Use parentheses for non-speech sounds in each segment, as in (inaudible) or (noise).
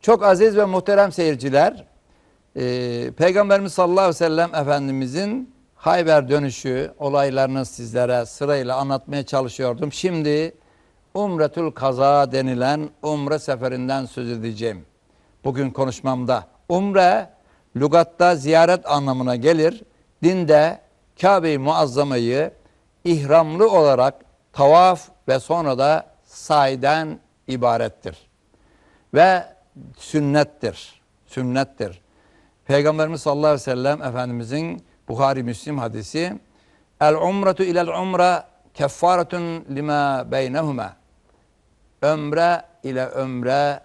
Çok aziz ve muhterem seyirciler, e, Peygamberimiz sallallahu aleyhi ve sellem Efendimizin Hayber dönüşü olaylarını sizlere sırayla anlatmaya çalışıyordum. Şimdi Umretül Kaza denilen Umre seferinden söz edeceğim. Bugün konuşmamda. Umre, lügatta ziyaret anlamına gelir. Dinde Kabe-i Muazzama'yı ihramlı olarak tavaf ve sonra da sayden ibarettir ve sünnettir. Sünnettir. Peygamberimiz sallallahu aleyhi ve sellem Efendimizin Buhari Müslim hadisi El umretu ilel umre keffaretun lima beynehuma Ömre ile ömre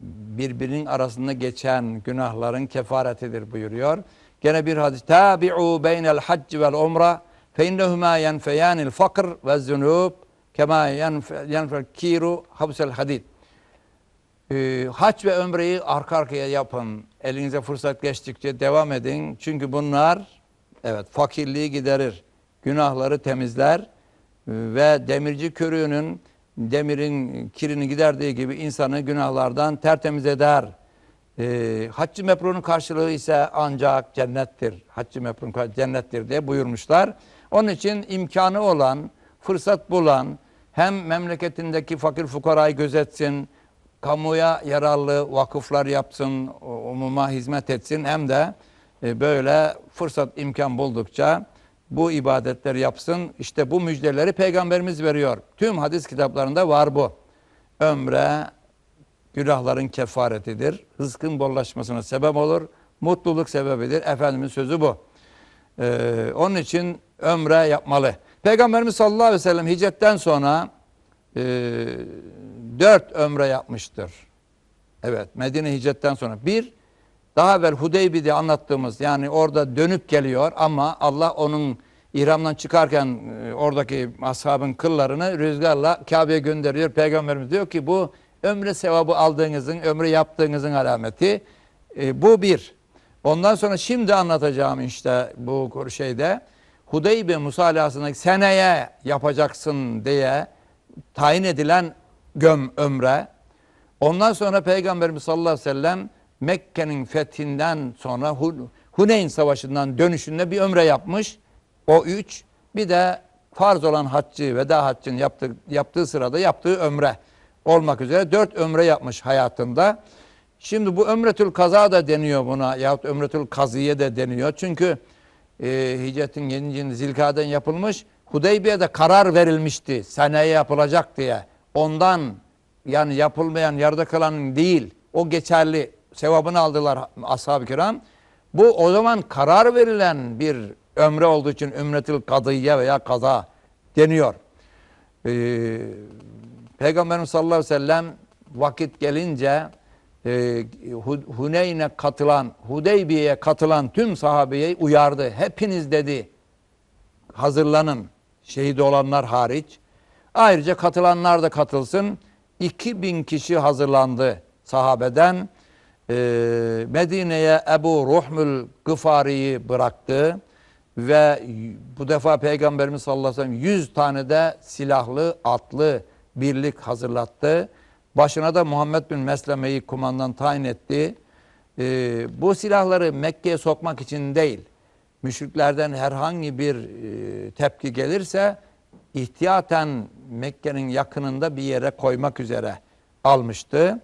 birbirinin arasında geçen günahların kefaretidir buyuruyor. Gene bir hadis tabi'u beynel hac vel umre fe innehuma yenfeyanil fakr ve zunub kema yenfel kiru habsel hadid ee, hac ve ömreyi arka arkaya yapın. Elinize fırsat geçtikçe devam edin. Çünkü bunlar evet fakirliği giderir. Günahları temizler ve demirci körüğünün demirin kirini giderdiği gibi insanı günahlardan tertemiz eder. Ee, Haccı mebrunun karşılığı ise ancak cennettir. Haccı mebrun cennettir diye buyurmuşlar. Onun için imkanı olan, fırsat bulan hem memleketindeki fakir fukarayı gözetsin, kamuya yararlı vakıflar yapsın, umuma hizmet etsin hem de e, böyle fırsat imkan buldukça bu ibadetleri yapsın. İşte bu müjdeleri peygamberimiz veriyor. Tüm hadis kitaplarında var bu. Ömre günahların kefaretidir. Rızkın bollaşmasına sebep olur. Mutluluk sebebidir. Efendimiz sözü bu. Ee, onun için ömre yapmalı. Peygamberimiz sallallahu aleyhi ve sellem hicretten sonra e, dört ömre yapmıştır. Evet Medine hicretten sonra. Bir, daha evvel Hudeybi'de anlattığımız yani orada dönüp geliyor ama Allah onun İhramdan çıkarken e, oradaki ashabın kıllarını rüzgarla Kabe'ye gönderiyor. Peygamberimiz diyor ki bu ömre sevabı aldığınızın, ömre yaptığınızın alameti. E, bu bir. Ondan sonra şimdi anlatacağım işte bu şeyde Hudeybe musalasındaki seneye yapacaksın diye tayin edilen göm ömre. Ondan sonra Peygamberimiz sallallahu aleyhi ve sellem Mekke'nin fethinden sonra Huneyn Savaşı'ndan dönüşünde bir ömre yapmış. O üç. Bir de farz olan haccı, veda haccını yaptığı, yaptığı sırada yaptığı ömre olmak üzere dört ömre yapmış hayatında. Şimdi bu ömretül kaza da deniyor buna yahut ömretül kaziye de deniyor. Çünkü e, hicretin 7. zilkaden yapılmış. Hudeybiye'de karar verilmişti seneye yapılacak diye. Ondan yani yapılmayan yarıda kalanın değil o geçerli sevabını aldılar ashab-ı kiram. Bu o zaman karar verilen bir ömre olduğu için ümretül kadıyye veya kaza deniyor. Ee, Peygamberimiz sallallahu aleyhi ve sellem vakit gelince e, Huneyn'e katılan, Hudeybiye'ye katılan tüm sahabeyi uyardı. Hepiniz dedi hazırlanın şehit olanlar hariç. Ayrıca katılanlar da katılsın. 2000 kişi hazırlandı sahabeden. Ee, Medine'ye Ebu Ruhmül Gıfari'yi bıraktı ve bu defa Peygamberimiz sallallahu aleyhi ve sellem 100 tane de silahlı atlı birlik hazırlattı. Başına da Muhammed bin Mesleme'yi kumandan tayin etti. Ee, bu silahları Mekke'ye sokmak için değil, müşriklerden herhangi bir e, tepki gelirse ihtiyaten Mekke'nin yakınında bir yere koymak üzere almıştı.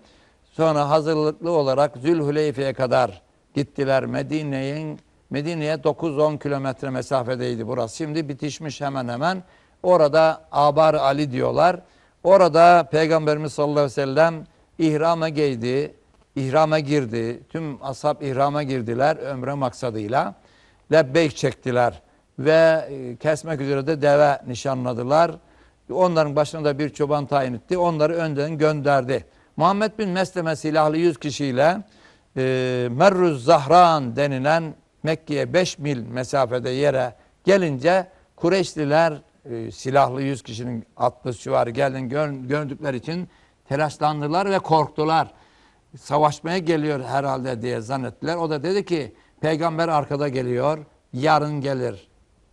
Sonra hazırlıklı olarak Zülhüleyfe'ye kadar gittiler Medine'nin Medine'ye 9-10 kilometre mesafedeydi burası. Şimdi bitişmiş hemen hemen. Orada Abar Ali diyorlar. Orada Peygamberimiz sallallahu aleyhi ve sellem ihrama giydi, ihrama girdi. Tüm ashab ihrama girdiler ömre maksadıyla. Lebbeyk çektiler ve e, kesmek üzere de deve nişanladılar. Onların başına da bir çoban tayin etti. Onları önden gönderdi. Muhammed bin Mesleme silahlı 100 kişiyle e, Merruz Zahran denilen Mekke'ye 5 mil mesafede yere gelince Kureyşliler e, silahlı 100 kişinin atlı süvari geldiğini gör, gördükleri için telaşlandılar ve korktular. Savaşmaya geliyor herhalde diye zannettiler. O da dedi ki peygamber arkada geliyor, yarın gelir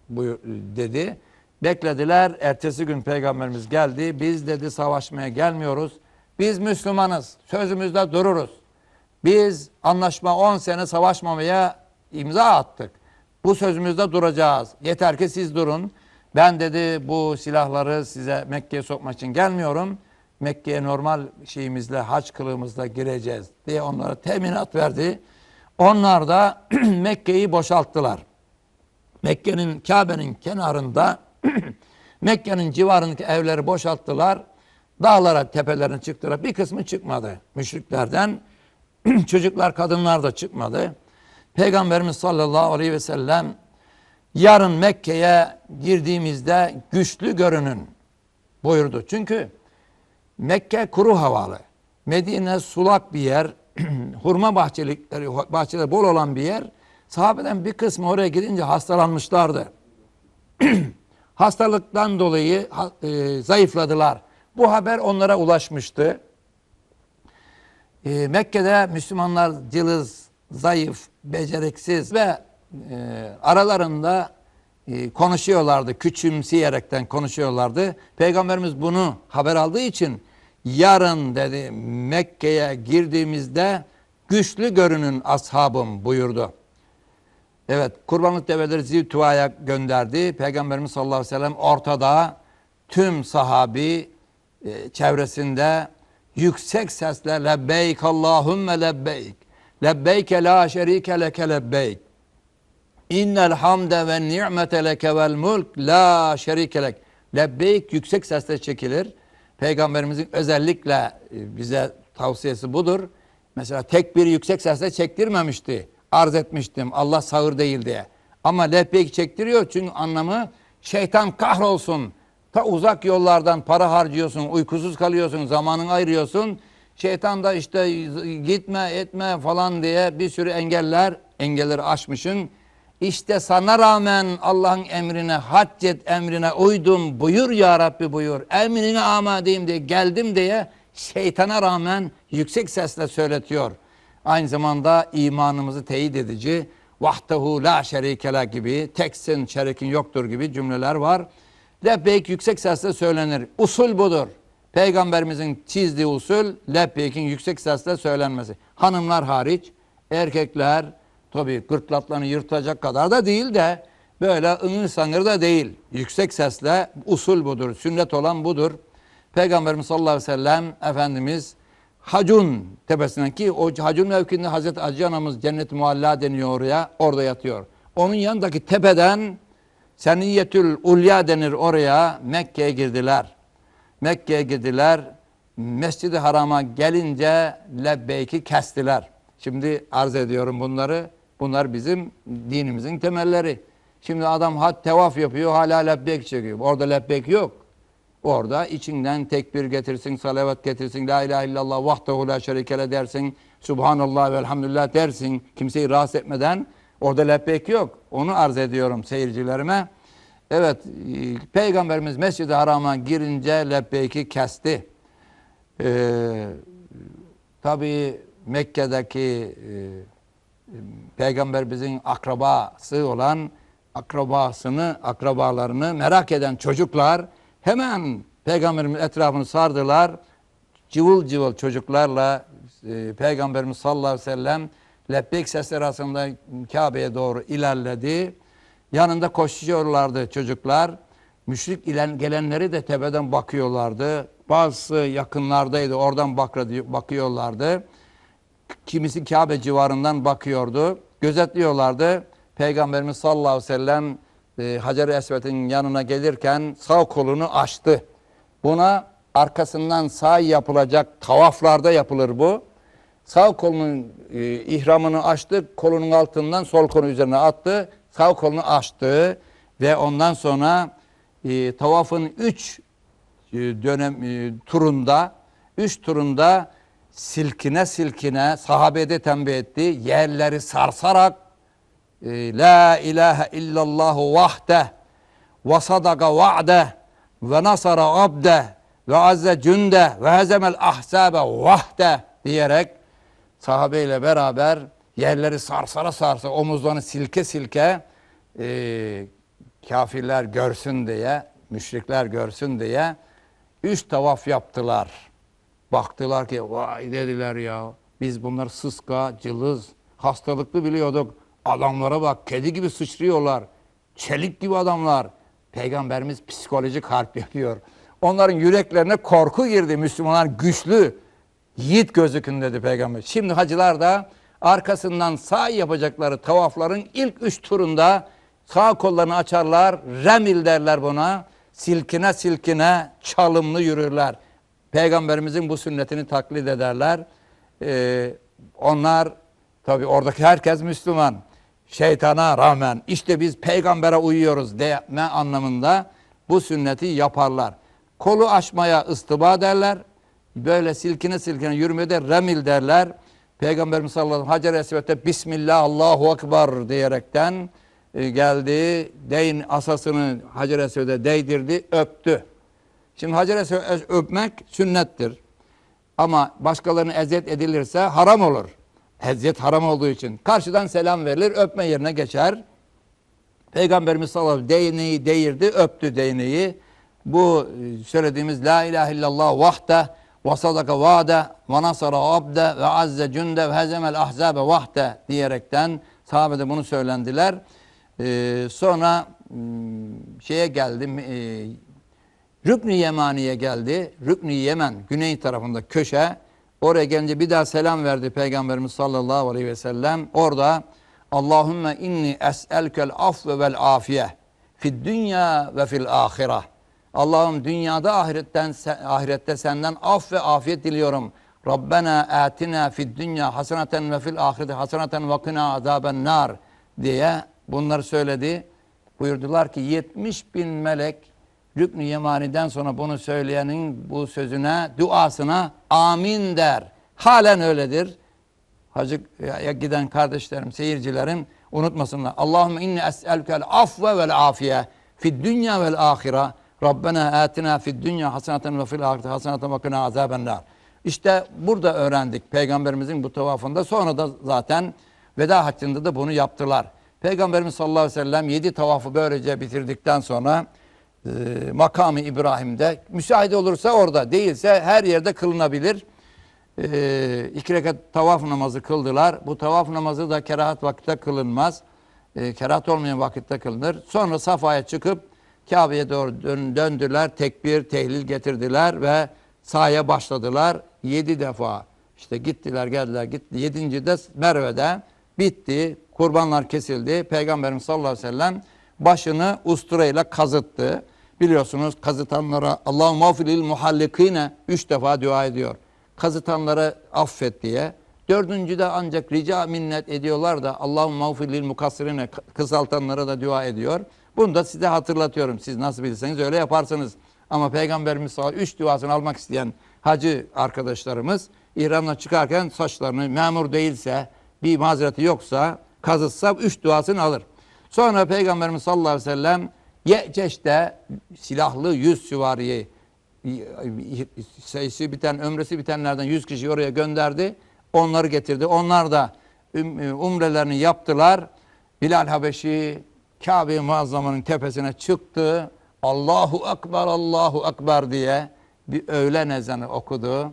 buyur, dedi. Beklediler. Ertesi gün peygamberimiz geldi. Biz dedi savaşmaya gelmiyoruz. Biz Müslümanız. Sözümüzde dururuz. Biz anlaşma 10 sene savaşmamaya imza attık. Bu sözümüzde duracağız. Yeter ki siz durun. Ben dedi bu silahları size Mekke'ye sokmak için gelmiyorum. Mekke'ye normal şeyimizle, haç kılığımızla gireceğiz diye onlara teminat verdi. Onlar da (clears throat) Mekke'yi boşalttılar. Mekke'nin, Kabe'nin kenarında (clears throat) Mekke'nin civarındaki evleri boşalttılar. Dağlara, tepelerine çıktılar. Bir kısmı çıkmadı müşriklerden. (clears throat) Çocuklar, kadınlar da çıkmadı. Peygamberimiz sallallahu aleyhi ve sellem yarın Mekke'ye girdiğimizde güçlü görünün buyurdu. Çünkü Mekke kuru havalı. Medine sulak bir yer. (clears throat) hurma bahçelikleri, bahçeleri bol olan bir yer. Sahabeden bir kısmı oraya gidince hastalanmışlardı. (clears throat) Hastalıktan dolayı e, zayıfladılar. Bu haber onlara ulaşmıştı. E, Mekke'de Müslümanlar cılız, zayıf, beceriksiz ve e, aralarında e, konuşuyorlardı. Küçümseyerekten konuşuyorlardı. Peygamberimiz bunu haber aldığı için yarın dedi Mekke'ye girdiğimizde güçlü görünün ashabım buyurdu. Evet, kurbanlık develeri Zivtuva'ya gönderdi. Peygamberimiz sallallahu aleyhi ve sellem ortada tüm sahabi e, çevresinde yüksek sesle lebbeyk Allahümme lebbeyk lebbeyke la şerike leke lebbeyk innel hamde ve ni'mete leke vel mulk la şerike lek lebbeyk yüksek sesle çekilir. Peygamberimizin özellikle e, bize tavsiyesi budur. Mesela tek bir yüksek sesle çektirmemişti. Arz etmiştim Allah sağır değil diye. Ama lebbeyk çektiriyor çünkü anlamı şeytan kahrolsun. Ta uzak yollardan para harcıyorsun, uykusuz kalıyorsun, zamanını ayırıyorsun. Şeytan da işte gitme etme falan diye bir sürü engeller, engelleri aşmışın. İşte sana rağmen Allah'ın emrine, haccet emrine uydum, buyur ya Rabbi buyur. Emrine amadeyim diye geldim diye şeytana rağmen yüksek sesle söyletiyor. Aynı zamanda imanımızı teyit edici, vahdehu la şerikela gibi, teksin şerikin yoktur gibi cümleler var. Lebbeyk yüksek sesle söylenir. Usul budur. Peygamberimizin çizdiği usul lebbeykin yüksek sesle söylenmesi. Hanımlar hariç, erkekler tabi gırtlaklarını yırtacak kadar da değil de böyle ıngır sangır da değil. Yüksek sesle usul budur. Sünnet olan budur. Peygamberimiz sallallahu aleyhi ve sellem Efendimiz Hacun tepesinden ki o Hacun mevkinde Hazreti Hacı anamız cennet mualla deniyor oraya. Orada yatıyor. Onun yanındaki tepeden Seniyetül Ulya denir oraya Mekke'ye girdiler. Mekke'ye girdiler. Mescid-i Haram'a gelince lebbeyki kestiler. Şimdi arz ediyorum bunları. Bunlar bizim dinimizin temelleri. Şimdi adam had tevaf yapıyor hala lebbeyk çekiyor. Orada lebbeyk yok. Orada içinden tekbir getirsin, salavat getirsin, la ilahe illallah vahdehu la şerikele dersin, subhanallah ve elhamdülillah dersin. Kimseyi rahatsız etmeden orada lebbeyk yok. Onu arz ediyorum seyircilerime. Evet, e, Peygamberimiz Mescid-i Haram'a girince lebbeyki kesti. Ee, tabii Mekke'deki e, Peygamberimizin akrabası olan akrabasını, akrabalarını merak eden çocuklar hemen Peygamberimiz etrafını sardılar. Cıvıl cıvıl çocuklarla e, Peygamberimiz sallallahu aleyhi ve sellem lebbeyk sesleri arasında Kabe'ye doğru ilerledi. Yanında koşuyorlardı çocuklar. Müşrik ilen, gelenleri de tepeden bakıyorlardı. Bazısı yakınlardaydı oradan bakıyorlardı. Kimisi Kabe civarından bakıyordu. Gözetliyorlardı. Peygamberimiz sallallahu aleyhi ve sellem e, Hacer-i Esved'in yanına gelirken sağ kolunu açtı. Buna arkasından sağ yapılacak tavaflarda yapılır bu. Sağ kolunun e, ihramını açtı, kolunun altından sol kolu üzerine attı. Sağ kolunu açtı ve ondan sonra e, tavafın üç e, dönem e, turunda, üç turunda silkine silkine sahabede tembih etti. Yerleri sarsarak e, La ilahe illallah vahde ve sadaka va'de ve nasara abde ve azze cünde ve hezemel ahsabe vahde diyerek sahabeyle beraber yerleri sarsara sarsa omuzlarını silke silke e, kafirler görsün diye, müşrikler görsün diye üç tavaf yaptılar. Baktılar ki vay dediler ya biz bunlar sıska, cılız, hastalıklı biliyorduk. Adamlara bak kedi gibi sıçrıyorlar. Çelik gibi adamlar. Peygamberimiz psikolojik harp yapıyor. Onların yüreklerine korku girdi. Müslümanlar güçlü, yiğit gözükün dedi peygamber. Şimdi hacılar da arkasından sağ yapacakları tavafların ilk üç turunda sağ kollarını açarlar. Remil derler buna. Silkine silkine çalımlı yürürler. Peygamberimizin bu sünnetini taklit ederler. Ee, onlar tabi oradaki herkes Müslüman. Şeytana rağmen işte biz peygambere uyuyoruz deme anlamında bu sünneti yaparlar. Kolu açmaya ıstıba derler. Böyle silkine silkine yürümeye de remil derler. Peygamberimiz sallallahu aleyhi ve sellem Hacer-i Esved'de Bismillah Allahu Ekber diyerekten e, geldi. Değin asasını Hacer-i Esved'e değdirdi, öptü. Şimdi Hacer-i Esved öpmek sünnettir. Ama başkalarına eziyet edilirse haram olur. Eziyet haram olduğu için. Karşıdan selam verilir, öpme yerine geçer. Peygamberimiz sallallahu aleyhi ve sellem değneği değirdi, öptü değneği. Bu e, söylediğimiz La ilahe illallah vahde ve sadaka vade ve nasara abde ve azze cünde ve hezemel ahzabe vahde diyerekten sahabe bunu söylendiler. Ee, sonra hmm, şeye geldim, e, Rükn-i Yemani'ye geldi. Rükn-i Yemen güney tarafında köşe. Oraya gelince bir daha selam verdi Peygamberimiz sallallahu aleyhi ve sellem. Orada Allahümme inni es'elkel afve vel afiye fid dünya ve fil ahire. Allah'ım dünyada ahiretten ahirette senden af ve afiyet diliyorum. Rabbena atina fid dünya haseneten ve fil ahirete haseneten ve kına azaben nar diye bunları söyledi. Buyurdular ki 70 bin melek Rükn-i Yemani'den sonra bunu söyleyenin bu sözüne, duasına amin der. Halen öyledir. Hacıya giden kardeşlerim, seyircilerim unutmasınlar. Allahümme inni es'elkel afve vel afiye fid dünya vel ahire. Rabbena atina fid dünya haseneten ve fil ahirete haseneten ve kına azaben. İşte burada öğrendik Peygamberimizin bu tavafında. Sonra da zaten veda haccında da bunu yaptılar. Peygamberimiz sallallahu aleyhi ve sellem yedi tavafı böylece bitirdikten sonra e, makamı İbrahim'de müsaade olursa orada değilse her yerde kılınabilir. E, iki rekat tavaf namazı kıldılar. Bu tavaf namazı da kerahat vakitte kılınmaz. E, kerahat olmayan vakitte kılınır. Sonra Safa'ya çıkıp Kabe'ye doğru dön, döndüler. Tekbir, tehlil getirdiler ve sahaya başladılar. Yedi defa işte gittiler geldiler gitti. Yedinci de Merve'de bitti. Kurbanlar kesildi. Peygamberimiz sallallahu aleyhi ve sellem başını usturayla kazıttı. Biliyorsunuz kazıtanlara Allahu mağfiril muhallikine üç defa dua ediyor. Kazıtanları affet diye. Dördüncüde ancak rica minnet ediyorlar da Allahu mağfiril mukassirine kısaltanlara da dua ediyor. Bunu da size hatırlatıyorum. Siz nasıl bilirseniz öyle yaparsınız. Ama Peygamberimiz sallallahu üç duasını almak isteyen hacı arkadaşlarımız İhramdan çıkarken saçlarını memur değilse bir mazereti yoksa kazıtsa üç duasını alır. Sonra Peygamberimiz sallallahu aleyhi ve sellem Ye'ceş'te silahlı yüz süvariyi sayısı biten, ömresi bitenlerden yüz kişi oraya gönderdi. Onları getirdi. Onlar da umrelerini yaptılar. Bilal Habeşi Kabe-i Muazzama'nın tepesine çıktı. Allahu Ekber, Allahu Ekber diye bir öğlen ezanı okudu.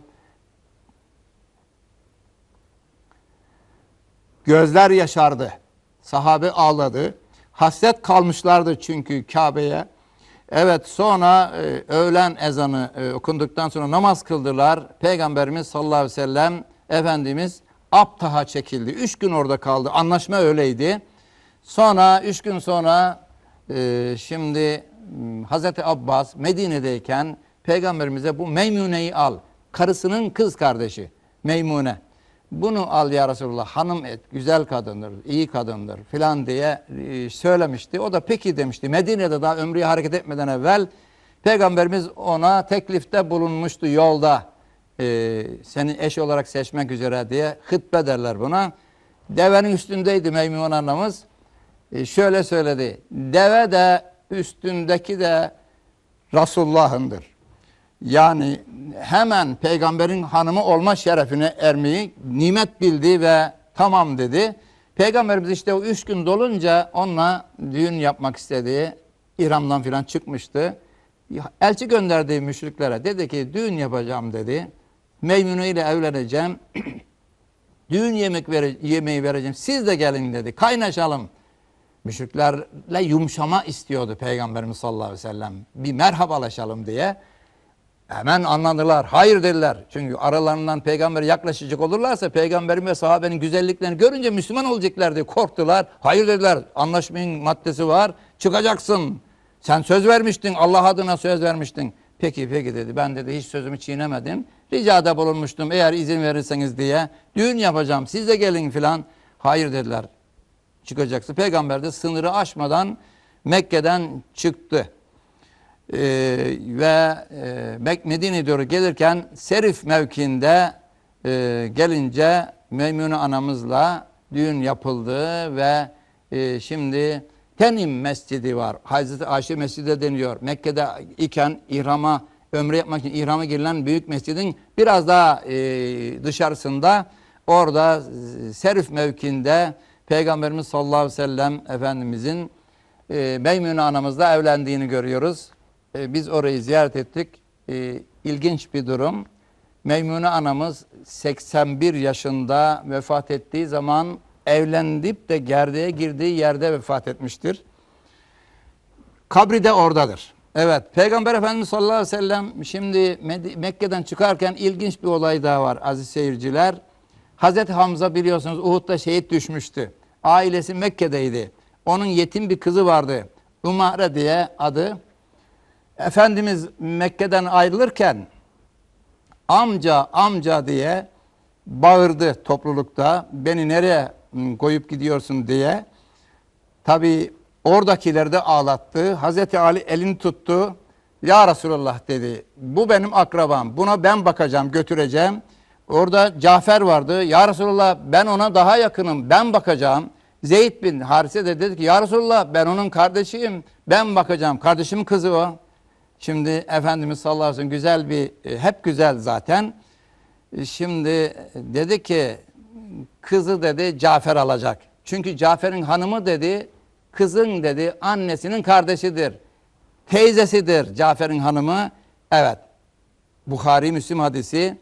Gözler yaşardı. Sahabe ağladı. Hasret kalmışlardı çünkü Kabe'ye. Evet sonra e, öğlen ezanı e, okunduktan sonra namaz kıldılar. Peygamberimiz sallallahu aleyhi ve sellem Efendimiz Abtah'a çekildi. Üç gün orada kaldı. Anlaşma öyleydi. Sonra üç gün sonra e, şimdi Hazreti Abbas Medine'deyken Peygamberimize bu Meymune'yi al. Karısının kız kardeşi Meymune. Bunu al ya Resulullah hanım et güzel kadındır iyi kadındır filan diye e, söylemişti. O da peki demişti. Medine'de daha ömrüye hareket etmeden evvel Peygamberimiz ona teklifte bulunmuştu yolda e, seni eş olarak seçmek üzere diye hıtbe derler buna. Devenin üstündeydi Meymun annemiz. E, şöyle söyledi. Deve de üstündeki de Resulullah'ındır. Yani hemen peygamberin hanımı olma şerefine ermeyi nimet bildi ve tamam dedi. Peygamberimiz işte o üç gün dolunca onunla düğün yapmak istedi. İram'dan filan çıkmıştı. Elçi gönderdi müşriklere. Dedi ki düğün yapacağım dedi. Meymune ile evleneceğim. (clears throat) düğün yemek vere, yemeği vereceğim. Siz de gelin dedi. Kaynaşalım. Müşriklerle yumuşama istiyordu Peygamberimiz sallallahu aleyhi ve sellem. Bir merhabalaşalım diye. Hemen anladılar. Hayır dediler. Çünkü aralarından peygamber yaklaşacak olurlarsa peygamberin ve sahabenin güzelliklerini görünce Müslüman olacaklar diye korktular. Hayır dediler. Anlaşmanın maddesi var. Çıkacaksın. Sen söz vermiştin. Allah adına söz vermiştin. Peki peki dedi. Ben dedi hiç sözümü çiğnemedim. Ricada bulunmuştum eğer izin verirseniz diye. Düğün yapacağım. Siz de gelin filan. Hayır dediler. Çıkacaksın. Peygamber de sınırı aşmadan Mekke'den çıktı. Ee, ve e, Medine'ye doğru gelirken Serif mevkiinde e, gelince Meymune anamızla düğün yapıldı ve e, şimdi Tenim Mescidi var. Hazreti Ayşe Mescidi de deniyor. Mekke'de iken ihrama ömre yapmak için ihrama girilen büyük mescidin biraz daha e, dışarısında orada Serif mevkiinde Peygamberimiz sallallahu aleyhi ve sellem Efendimizin e, Meymune anamızla evlendiğini görüyoruz. E, biz orayı ziyaret ettik. E, ilginç bir durum. Meymune anamız 81 yaşında vefat ettiği zaman evlenip de gerdeğe girdiği yerde vefat etmiştir. Kabri de oradadır. Evet, Peygamber Efendimiz sallallahu aleyhi ve sellem şimdi Mekke'den çıkarken ilginç bir olay daha var aziz seyirciler. Hazreti Hamza biliyorsunuz Uhud'da şehit düşmüştü. Ailesi Mekke'deydi. Onun yetim bir kızı vardı. Umare diye adı. Efendimiz Mekke'den ayrılırken amca amca diye bağırdı toplulukta. Beni nereye m, koyup gidiyorsun diye. Tabi oradakileri de ağlattı. Hazreti Ali elini tuttu. Ya Resulallah dedi. Bu benim akrabam. Buna ben bakacağım, götüreceğim. Orada Cafer vardı. Ya Resulallah ben ona daha yakınım. Ben bakacağım. Zeyd bin Harise de dedi ki Ya Resulallah ben onun kardeşiyim. Ben bakacağım. Kardeşimin kızı o. Şimdi Efendimiz sallallahu aleyhi ve sellem güzel bir, e, hep güzel zaten. E, Şimdi dedi ki kızı dedi Cafer alacak. Çünkü Cafer'in hanımı dedi kızın dedi annesinin kardeşidir. Teyzesidir Cafer'in hanımı. Evet. Bukhari Müslim hadisi.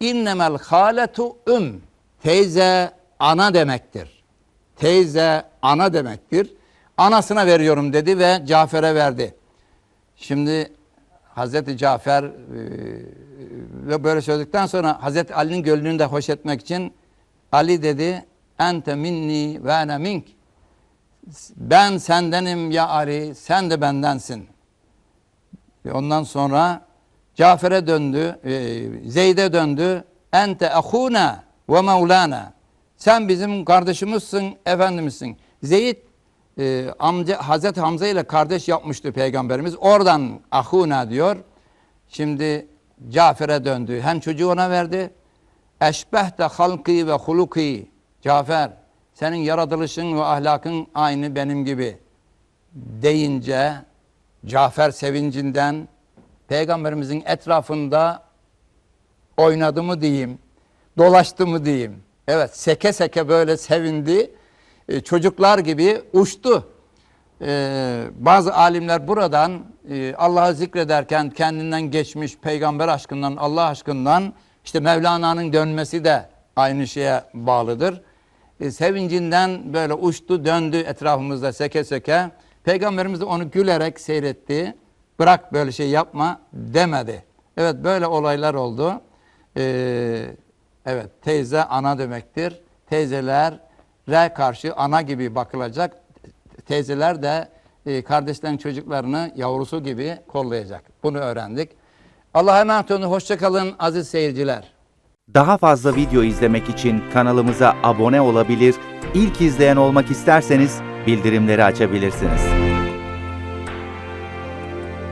İnnemel haletu üm. Teyze ana demektir. Teyze ana demektir. Anasına veriyorum dedi ve Cafer'e verdi. Şimdi Hazreti Cafer e, ve böyle söyledikten sonra Hazreti Ali'nin gönlünü de hoş etmek için Ali dedi ente minni ve ene mink ben sendenim ya Ali sen de bendensin. Ve ondan sonra Cafer'e döndü, e, Zeyd'e döndü. Ente ahuna ve mevlana. Sen bizim kardeşimizsin, efendimizsin. Zeyd e, amca Hazreti Hamza ile kardeş yapmıştı peygamberimiz. Oradan ahuna diyor. Şimdi Cafer'e döndü. Hem çocuğu ona verdi. Eşbehte halki ve huluki. Cafer senin yaratılışın ve ahlakın aynı benim gibi deyince Cafer sevincinden peygamberimizin etrafında oynadı mı diyeyim, dolaştı mı diyeyim. Evet seke seke böyle sevindi. E, çocuklar gibi uçtu. E, bazı alimler buradan e, Allah'ı zikrederken kendinden geçmiş peygamber aşkından, Allah aşkından işte Mevlana'nın dönmesi de aynı şeye bağlıdır. E, sevincinden böyle uçtu döndü etrafımızda seke seke. Peygamberimiz de onu gülerek seyretti. Bırak böyle şey yapma demedi. Evet böyle olaylar oldu. Ee, evet teyze ana demektir. Teyzelere karşı ana gibi bakılacak. Teyzeler de e, kardeşlerin çocuklarını yavrusu gibi kollayacak. Bunu öğrendik. Allah'a emanet olun. Hoşçakalın aziz seyirciler. Daha fazla video izlemek için kanalımıza abone olabilir, ilk izleyen olmak isterseniz bildirimleri açabilirsiniz.